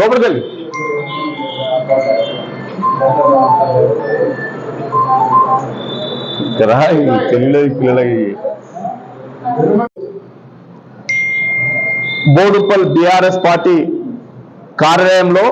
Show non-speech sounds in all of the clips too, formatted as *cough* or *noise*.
లోపలికి వెళ్ళి. పిల్లలకి. బోడుప్పల్ బీఆర్ఎస్ పార్టీ కార్యాలయంలో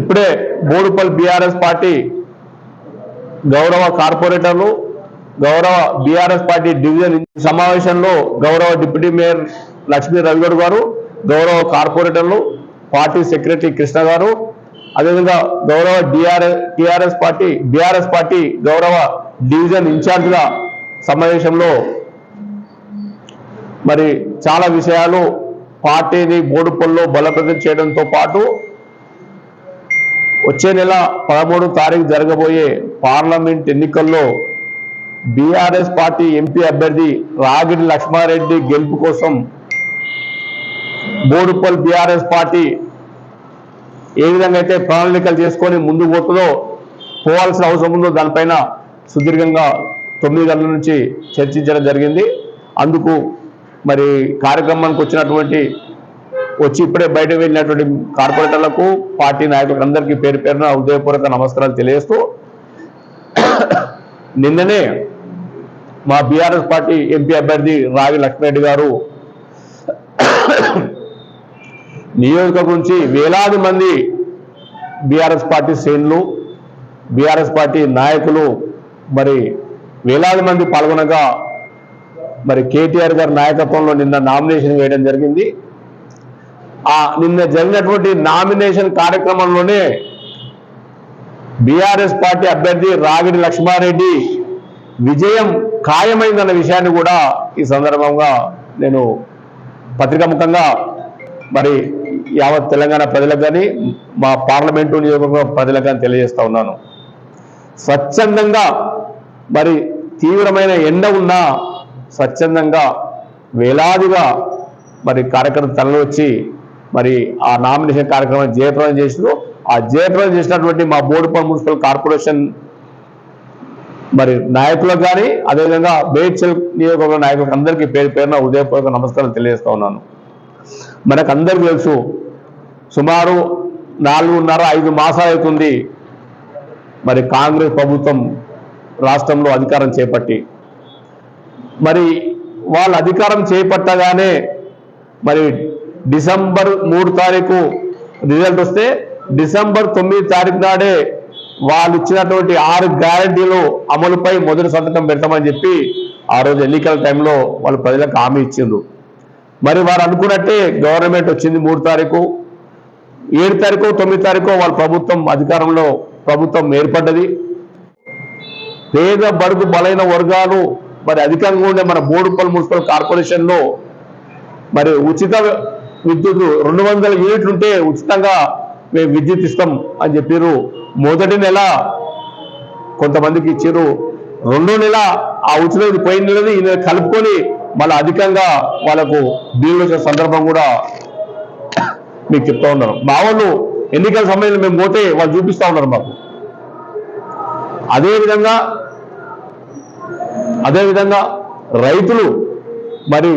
ఇప్పుడే బోడుపల్ బీఆర్ఎస్ పార్టీ గౌరవ కార్పొరేటర్లు గౌరవ బీఆర్ఎస్ పార్టీ డివిజన్ సమావేశంలో గౌరవ డిప్యూటీ మేయర్ లక్ష్మీ రవిగౌడ్ గారు గౌరవ కార్పొరేటర్లు పార్టీ సెక్రటరీ కృష్ణ గారు అదేవిధంగా గౌరవ DRS TRS party BRS party గౌరవ డివిజన్ ఇన్ఛార్జ్గా సమావేశంలో మరి చాలా విషయాలు పార్టీని బోడుపల్లో బలోపేతం చేయడంతో పాటు వచ్చే నెల పదమూడు తారీఖు జరగబోయే పార్లమెంట్ ఎన్నికల్లో బీఆర్ఎస్ పార్టీ ఎంపీ అభ్యర్థి రాగిడి లక్ష్మారెడ్డి గెలుపు కోసం బోడుపల్ బీఆర్ఎస్ పార్టీ ఏ విధంగా అయితే ప్రణాళికలు చేసుకొని ముందు పోతుందో పోవాల్సిన అవసరం ఉందో దానిపైన సుదీర్ఘంగా తొమ్మిది గంటల నుంచి చర్చించడం జరిగింది. అందుకు మరి కార్యక్రమానికి వచ్చినటువంటి వచ్చి ఇప్పుడే బయట వెళ్ళినటువంటి కార్పొరేటర్లకు పార్టీ నాయకులకు అందరికీ పేరు పేరున ఉదయపూర్వక నమస్కారాలు తెలియజేస్తూ నిన్ననే మా బీఆర్ఎస్ పార్టీ ఎంపీ అభ్యర్థి రావి లక్ష్మరెడ్డి గారు నియోజకవర్గం నుంచి వేలాది మంది బీఆర్ఎస్ పార్టీ శ్రేణులు బీఆర్ఎస్ పార్టీ నాయకులు మరి వేలాది మంది పాల్గొనగా మరి కేటీఆర్ గారి నాయకత్వంలో నిన్న నామినేషన్ వేయడం జరిగింది. ఆ నిన్న జరిగినటువంటి నామినేషన్ కార్యక్రమంలోనే బీఆర్ఎస్ పార్టీ అభ్యర్థి రాగిడి లక్ష్మారెడ్డి విజయం ఖాయమైందన్న విషయాన్ని కూడా ఈ సందర్భంగా నేను పత్రికాముఖంగా మరి యావత్ తెలంగాణ ప్రజలకు కానీ మా పార్లమెంటు నియోజకవర్గ ప్రజలకు కానీ తెలియజేస్తా ఉన్నాను. స్వచ్ఛందంగా మరి తీవ్రమైన ఎండ ఉన్నా స్వచ్ఛందంగా వేలాదిగా మరి కార్యక్రమం తనలో వచ్చి మరి ఆ నామినేషన్ కార్యక్రమం జయప్రదం చేసినారు ఆ జయప్రదం చేసినటువంటి మా బోడుపల్ మున్సిపల్ కార్పొరేషన్ మరి నాయకులకు కానీ అదేవిధంగా బేడ్చల్ నియోజకవర్గ నాయకులకు అందరికీ పేరు పేరున ఉదయపూర్వక నమస్కారం తెలియజేస్తా ఉన్నాను. మనకు అందరికీ తెలుసు సుమారు నాలుగున్నర ఐదు మాసాలు అవుతుంది మరి కాంగ్రెస్ ప్రభుత్వం రాష్ట్రంలో అధికారం చేపట్టి. మరి వాళ్ళు అధికారం చేపట్టగానే మరి డిసెంబర్ మూడు తారీఖు రిజల్ట్ వస్తే డిసెంబర్ తొమ్మిది తారీఖు నాడే వాళ్ళు ఇచ్చినటువంటి ఆరు గ్యారంటీలు అమలుపై మొదటి సంతకం పెడతామని చెప్పి ఆ రోజు ఎన్నికల టైంలో వాళ్ళు ప్రజలకు హామీ ఇచ్చిండ్రు. మరి వారు అనుకున్నట్టే గవర్నమెంట్ వచ్చింది మూడు తారీఖు. ఏడు తారీఖు తొమ్మిది తారీఖు వాళ్ళ ప్రభుత్వం అధికారంలో ప్రభుత్వం ఏర్పడ్డది. పేద బడుగు బలైన వర్గాలు మరి అధికంగా ఉండే మన బోడుపల్ మున్సిపల్ కార్పొరేషన్లో మరి ఉచిత విద్యుత్ రెండు వందల యూనిట్లు ఉంటే ఉచితంగా మేము విద్యుత్ ఇస్తాం అని చెప్పారు మొదటి నెల కొంతమందికి ఇచ్చారు రెండో నెల ఆ ఉచిత పోయిన నెలది ఈ నెల కలుపుకొని మళ్ళీ అధికంగా వాళ్ళకు బిల్లు వచ్చే సందర్భం కూడా మీకు చెప్తా ఉన్నారు మా వాళ్ళు ఎన్నికల సమయంలో మేము పోతే వాళ్ళు చూపిస్తా ఉన్నారు మాకు. అదేవిధంగా అదేవిధంగా రైతులు మరి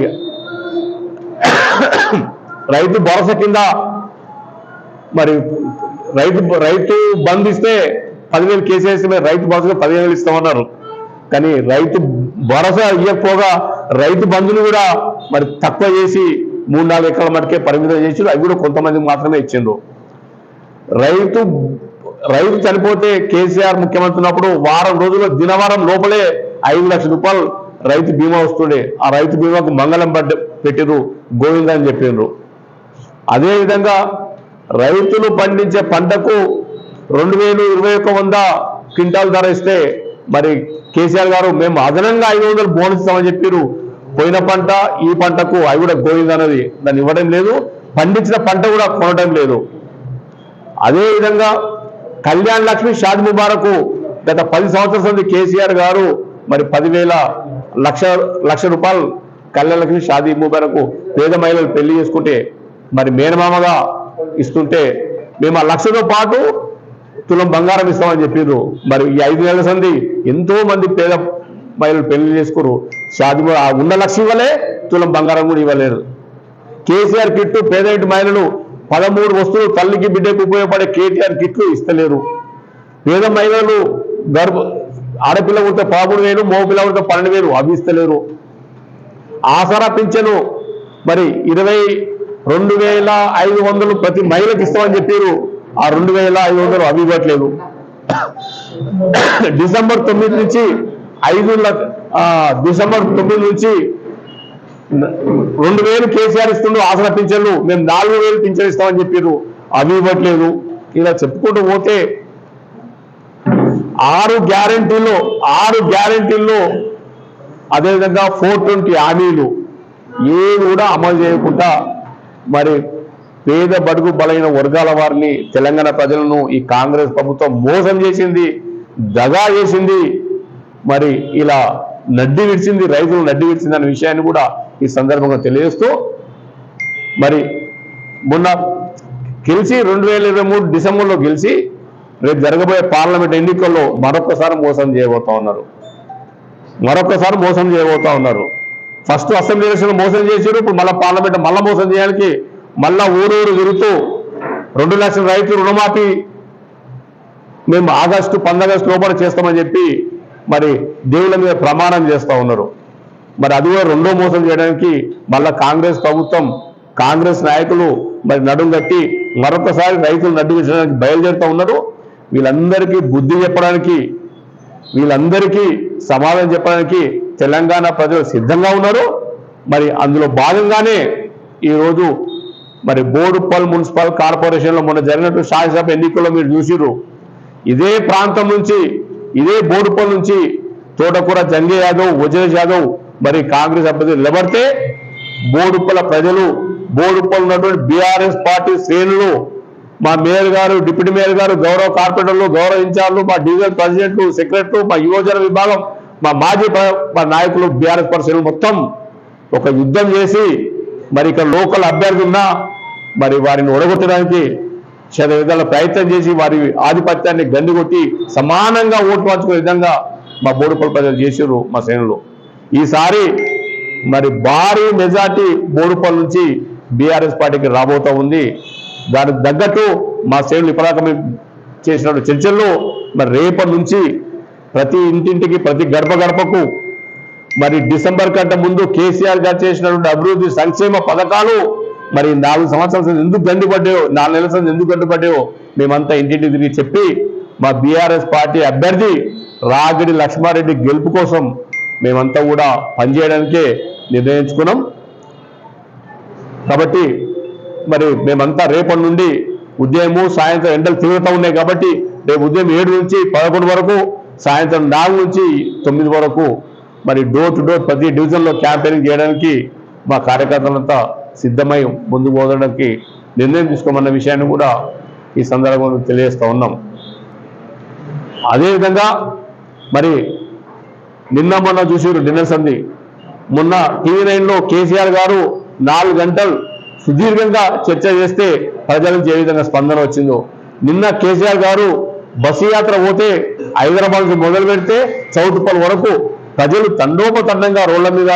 రైతు భరోసా కింద మరి రైతు రైతు బంద్ ఇస్తే పదివేలు కేసీఆర్ మరి రైతు భరోసా పదిహేను ఇస్తామన్నారు కానీ రైతు భరోసా ఇవ్వకపోగా రైతు బంధులు కూడా మరి తక్కువ చేసి మూడు నాలుగు ఎకరాల మటుకే పరిమితం చేసిండ్రు. అవి కూడా కొంతమందికి మాత్రమే ఇచ్చిండ్రు. రైతు రైతు చనిపోతే కేసీఆర్ ముఖ్యమంత్రి ఉన్నప్పుడు వారం రోజుల్లో దినవారం లోపలే ఐదు లక్షల రూపాయలు రైతు బీమా వస్తుండే. ఆ రైతు బీమాకు మంగళం పడ్డ పెట్టిరు గోవింద అని చెప్పిండ్రు. అదేవిధంగా రైతులు పండించే పంటకు రెండు వేలు ఇరవై ఒక వంద క్వింటాల్ ధర ఇస్తే మరి కేసీఆర్ గారు మేము అదనంగా ఐదు వందలు బోనస్ ఇస్తామని చెప్పారు పోయిన పంట ఈ పంటకు అవి కూడా గోవింద అనేది దాన్ని ఇవ్వడం లేదు. పండించిన పంట కూడా కొనడం లేదు. అదేవిధంగా కళ్యాణ్ లక్ష్మి షాద్ ముబారకు గత పది సంవత్సరాల నుండి కేసీఆర్ గారు మరి పదివేల లక్ష లక్ష రూపాయలు కళ్యాణ్ లక్ష్మి షాదీ ముబారకు పేద మహిళలు పెళ్ళి చేసుకుంటే మరి మేనమామగా ఇస్తుంటే మేము ఆ లక్షతో పాటు తులం బంగారం ఇస్తామని చెప్పిండ్రు మరి ఈ ఐదు నెలల సంది ఎంతో మంది పేద మహిళలు పెళ్ళి చేసుకురు. షాది ఆ ఉన్న లక్ష ఇవ్వలే తులం బంగారం కూడా ఇవ్వలేరు కేసీఆర్ కిట్టు పేద మహిళలు పదమూడు వస్తువులు తల్లికి బిడ్డకు ఉపయోగపడే కేటీఆర్ కిట్లు ఇస్తలేరు. పేద మహిళలు గర్భ ఆడపిల్ల ఉంటే పదమూడు వేలు మగపిల్ల ఉంటే పన్నెండు వేలు అవి ఇస్తలేరు. ఆసరా పింఛను మరి ఇరవై రెండు వేల ఐదు వందలు ప్రతి మహిళకు ఇస్తామని చెప్పారు. ఆ రెండు వేల ఐదు వందలు అవి ఇవ్వట్లేదు. *coughs* డిసెంబర్ తొమ్మిది నుంచి ఐదు లక్ష డిసెంబర్ తొమ్మిది నుంచి రెండు వేలు కేసీఆర్ ఇస్తుండ్రు ఆసన పింఛన్లు. మేము నాలుగు వేలు పింఛన్ ఇస్తామని చెప్పారు అవి ఇవ్వట్లేదు. ఇలా చెప్పుకుంటూ పోతే ఆరు గ్యారంటీల్లో ఆరు గ్యారంటీల్లో అదేవిధంగా ఫోర్ ట్వంటీ హామీలు ఏవి కూడా అమలు చేయకుండా మరి పేద బడుగు బలైన వర్గాల వారిని తెలంగాణ ప్రజలను ఈ కాంగ్రెస్ ప్రభుత్వం మోసం చేసింది దగా చేసింది. మరి ఇలా నడ్డి విడిచింది రైతులు నడ్డి విడిచింది అనే విషయాన్ని కూడా ఈ సందర్భంగా తెలియజేస్తూ మరి మొన్న గెలిచి రెండు వేల ఇరవై మూడు డిసెంబర్లో గెలిచి రేపు జరగబోయే పార్లమెంట్ ఎన్నికల్లో మరొకసారి మోసం చేయబోతా ఉన్నారు. మరొకసారి మోసం చేయబోతా ఉన్నారు. ఫస్ట్ అసెంబ్లీ ఎలక్షన్ మోసం చేశారు ఇప్పుడు మళ్ళీ పార్లమెంట్ మళ్ళీ మోసం చేయడానికి మళ్ళా ఊరూరు తిరుగుతూ రెండు లక్షల రైతు రుణమాఫీ మేము ఆగస్టు పందాగస్టు లోపల చేస్తామని చెప్పి మరి దేవుళ్ళ మీద ప్రమాణం చేస్తూ ఉన్నారు. మరి అది కూడా రెండో మోసం చేయడానికి మళ్ళా కాంగ్రెస్ ప్రభుత్వం కాంగ్రెస్ నాయకులు మరి నడుం కట్టి మరొకసారి రైతులు నడ్డు బయలుదేరుతూ ఉన్నారు. వీళ్ళందరికీ బుద్ధి చెప్పడానికి వీళ్ళందరికీ సమాధానం చెప్పడానికి తెలంగాణ ప్రజలు సిద్ధంగా ఉన్నారు. మరి అందులో భాగంగానే ఈరోజు మరి బోడుప్పల్ మున్సిపల్ కార్పొరేషన్లో మొన్న జరిగినట్టు శాసనసభ ఎన్నికల్లో మీరు చూసిర్రు. ఇదే ప్రాంతం నుంచి ఇదే బోడుపల్ నుంచి తోటకూర జంగే యాదవ్ వజ్రేష్ యాదవ్ మరి కాంగ్రెస్ అభ్యర్థి నిలబడితే బోడుప్పల ప్రజలు బోడుప్పలు ఉన్నటువంటి బీఆర్ఎస్ పార్టీ శ్రేణులు మా మేయర్ గారు డిప్యూటీ మేయర్ గారు గౌరవ కార్పొరేటర్లు గౌరవ ఇన్ఛార్జ్లు మా డివిజన్ ప్రెసిడెంట్లు సెక్రటరీ మా యువజన విభాగం మా మాజీ మా నాయకులు బీఆర్ఎస్ పరిశీలన మొత్తం ఒక యుద్ధం చేసి మరి ఇక్కడ లోకల్ అభ్యర్థి ఉన్నా మరి వారిని ఒడగొట్టడానికి చాలా విధాల ప్రయత్నం చేసి వారి ఆధిపత్యాన్ని గండికొట్టి సమానంగా ఓటు మార్చుకునే విధంగా మా బోడుపల్లి ప్రజలు చేశారు మా శ్రేణులు ఈసారి మరి భారీ మెజార్టీ బోడుపల్లి నుంచి బీఆర్ఎస్ పార్టీకి రాబోతా ఉంది. దానికి తగ్గట్టు మా శ్రేణులు ఇప్పటిదాకా చేసిన చర్చల్లో మరి రేపటి నుంచి ప్రతి ఇంటింటికి ప్రతి గడప గడపకు మరి డిసెంబర్ కంటే ముందు కేసీఆర్ గారు చేసినటువంటి అభివృద్ధి సంక్షేమ పథకాలు మరి నాలుగు సంవత్సరాల ఎందుకు ఎందుకు గండిపడ్డాయో నాలుగు నెలల క్రితం ఎందుకు గండిపడ్డాయో మేమంతా ఇంటింటి తిరిగి చెప్పి మా బీఆర్ఎస్ పార్టీ అభ్యర్థి రాగిడి లక్ష్మారెడ్డి గెలుపు కోసం మేమంతా కూడా పనిచేయడానికే నిర్ణయించుకున్నాం. కాబట్టి మరి మేమంతా రేపటి నుండి ఉదయము సాయంత్రం ఎండలు తీవ్రత ఉన్నాయి కాబట్టి రేపు ఉదయం ఏడు నుంచి పదకొండు వరకు సాయంత్రం నాలుగు నుంచి తొమ్మిది వరకు మరి డోర్ టు డోర్ ప్రతి డివిజన్లో క్యాంపెయినింగ్ చేయడానికి మా కార్యకర్తలంతా సిద్ధమై ముందుకు పోదడానికి నిర్ణయం తీసుకోమన్న విషయాన్ని కూడా ఈ సందర్భంలో తెలియజేస్తూ ఉన్నాం. అదేవిధంగా మరి నిన్న మొన్న చూసారు డిన్నర్ సంధి. మొన్న టీవీ నైన్లో కేసీఆర్ గారు నాలుగు గంటలు సుదీర్ఘంగా చర్చ చేస్తే ప్రజల నుంచి ఏ విధంగా స్పందన వచ్చిందో. నిన్న కేసీఆర్ గారు బస్సు యాత్ర పోతే హైదరాబాద్ మొదలు పెడితే చౌటుపల్ వరకు ప్రజలు తండోపతండంగా రోడ్ల మీద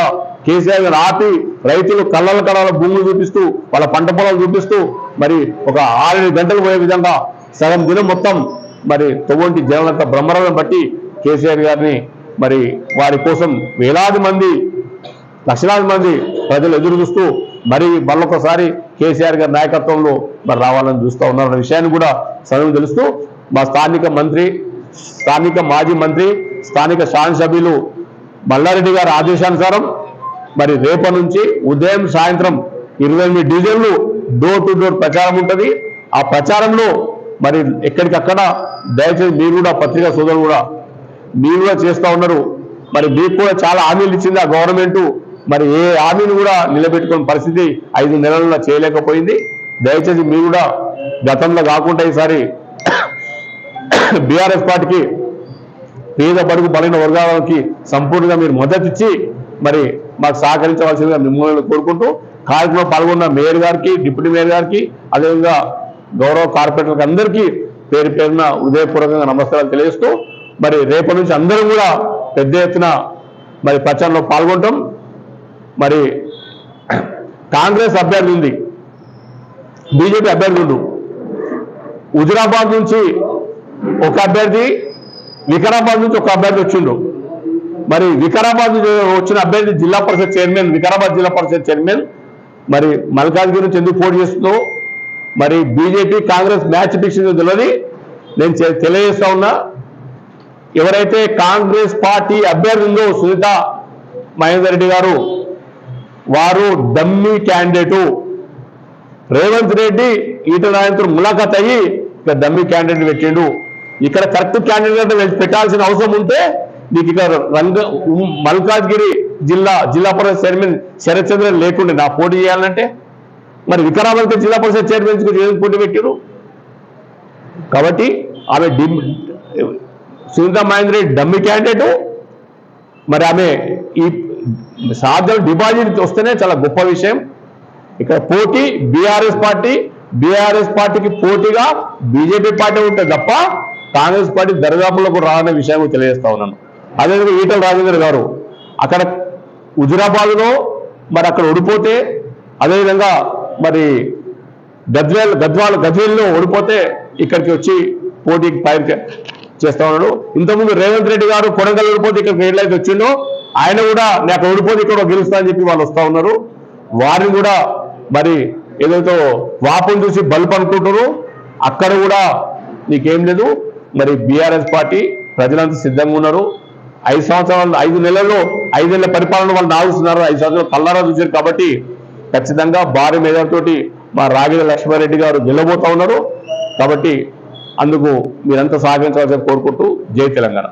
కేసీఆర్ గారు ఆపి రైతులు కళ్ళల కళల భూములు చూపిస్తూ వాళ్ళ పంట పొలాలు చూపిస్తూ మరి ఒక ఆరేడు గంటలు పోయే విధంగా సగం దినం మొత్తం మరి తొవ్వంటి యొక్క బ్రహ్మరథం బట్టి కేసీఆర్ గారిని మరి వారి కోసం వేలాది మంది లక్షలాది మంది ప్రజలు ఎదురు చూస్తూ మరి మళ్ళొకసారి కేసీఆర్ గారి నాయకత్వంలో మరి రావాలని చూస్తూ ఉన్నారన్న విషయాన్ని కూడా సగం తెలుస్తూ మా స్థానిక మంత్రి స్థానిక మాజీ మంత్రి స్థానిక శాసనసభ్యులు మల్లారెడ్డి గారి ఆదేశానుసారం మరి రేపటి నుంచి ఉదయం సాయంత్రం ఇరవై ఎనిమిది డివిజన్లు డోర్ టు డోర్ ప్రచారం ఉంటుంది. ఆ ప్రచారంలో మరి ఎక్కడికక్కడ దయచేసి మీరు కూడా పత్రికా సోదరులు కూడా మీరు కూడా చేస్తూ ఉన్నారు. మరి మీకు కూడా చాలా హామీలు ఇచ్చింది ఆ గవర్నమెంట్. మరి ఏ హామీని కూడా నిలబెట్టుకున్న పరిస్థితి ఐదు నెలల్లో చేయలేకపోయింది. దయచేసి మీరు కూడా గతంలో కాకుండా ఈసారి *coughs* బీఆర్ఎస్ పార్టీకి పేద బడుగు బలైన వర్గాలకి సంపూర్ణంగా మీరు మద్దతు ఇచ్చి మరి మాకు సహకరించవలసిందిగా మిమ్మల్ని కోరుకుంటూ కార్యక్రమంలో పాల్గొన్న మేయర్ గారికి డిప్యూటీ మేయర్ గారికి అదేవిధంగా గౌరవ కార్పొరేటర్లకు అందరికీ పేరు పేరున హృదయపూర్వకంగా నమస్కారాలు తెలియజేస్తూ మరి రేపటి నుంచి అందరూ కూడా పెద్ద ఎత్తున మరి ప్రచారంలో పాల్గొంటాం. మరి కాంగ్రెస్ అభ్యర్థి ఉంది బీజేపీ అభ్యర్థి ఉండు. హుజురాబాద్ నుంచి ఒక అభ్యర్థి వికారాబాద్ నుంచి ఒక అభ్యర్థి వచ్చిండు. మరి వికారాబాద్ వచ్చిన అభ్యర్థి జిల్లా పరిషత్ చైర్మన్ వికారాబాద్ జిల్లా పరిషత్ చైర్మన్ మరి మల్కాజ్గిరి నుంచి ఎందుకు పోటీ చేస్తున్నావు? మరి బీజేపీ కాంగ్రెస్ మ్యాచ్ ఫిక్సింగ్ తెలియని నేను తెలియజేస్తా ఉన్నా. ఎవరైతే కాంగ్రెస్ పార్టీ అభ్యర్థి ఉందో సునీత మహేందర్ రెడ్డి గారు వారు డమ్మీ క్యాండిడేటు. రేవంత్ రెడ్డి ఈటల రాజేంద్ర ములాఖత్ అయ్యి ఇక్కడ డమ్మీ క్యాండిడేట్ పెట్టిండు. ఇక్కడ కరెక్ట్ క్యాండిడేట్ పెట్టాల్సిన అవసరం ఉంటే నీకు ఇక్కడ రంగ మల్కాజ్గిరి జిల్లా జిల్లా పరిషత్ చైర్మన్ శరత్ చంద్ర నా పోటీ చేయాలంటే? మరి వికారాబాద్ జిల్లా పరిషత్ చైర్మన్కి పోటీ పెట్టారు కాబట్టి ఆమె డిమ్ సునీత మహేంద్రి డమ్మి క్యాండిడేటు. మరి ఆమె ఈ సాధ్యం డిపాజిట్ వస్తేనే చాలా గొప్ప విషయం. ఇక్కడ పోటీ బీఆర్ఎస్ పార్టీ బీఆర్ఎస్ పార్టీకి పోటీగా బీజేపీ పార్టీ ఉంటే తప్ప కాంగ్రెస్ పార్టీ దరిదాపులకు రాదనే విషయం తెలియజేస్తా ఉన్నాను. అదేవిధంగా ఈటల రాజేందర్ గారు. అక్కడ హుజురాబాద్లో మరి అక్కడ ఓడిపోతే అదేవిధంగా మరి గద్వేల్ గద్వాల గద్వేల్లో ఓడిపోతే ఇక్కడికి వచ్చి పోటీకి పైన చేస్తా ఉన్నాడు. ఇంతకుముందు రేవంత్ రెడ్డి గారు కొడంగల్ ఓడిపోతే ఇక్కడికి ఏళ్ళైతే వచ్చిండో ఆయన కూడా నేను అక్కడ ఓడిపోతే ఇక్కడ గెలుస్తా అని చెప్పి వాళ్ళు వస్తా ఉన్నారు. వారిని కూడా మరి ఏదైతే వాపును చూసి బల్బ్ అనుకుంటారు అక్కడ కూడా నీకేం లేదు. మరి బీఆర్ఎస్ పార్టీ ప్రజలంతా సిద్ధంగా ఉన్నారు. ఐదు సంవత్సరాలు ఐదు నెలల్లో ఐదేళ్ళ పరిపాలన వాళ్ళు నాగుతున్నారు ఐదు సంవత్సరాలు కల్లారా చూశారు కాబట్టి ఖచ్చితంగా భారీ మేధతోటి మా రాగిల లక్ష్మారెడ్డి గారు నిలబోతా ఉన్నారు. కాబట్టి అందుకు మీరంతా సహకరించవలసి కోరుకుంటూ జై తెలంగాణ.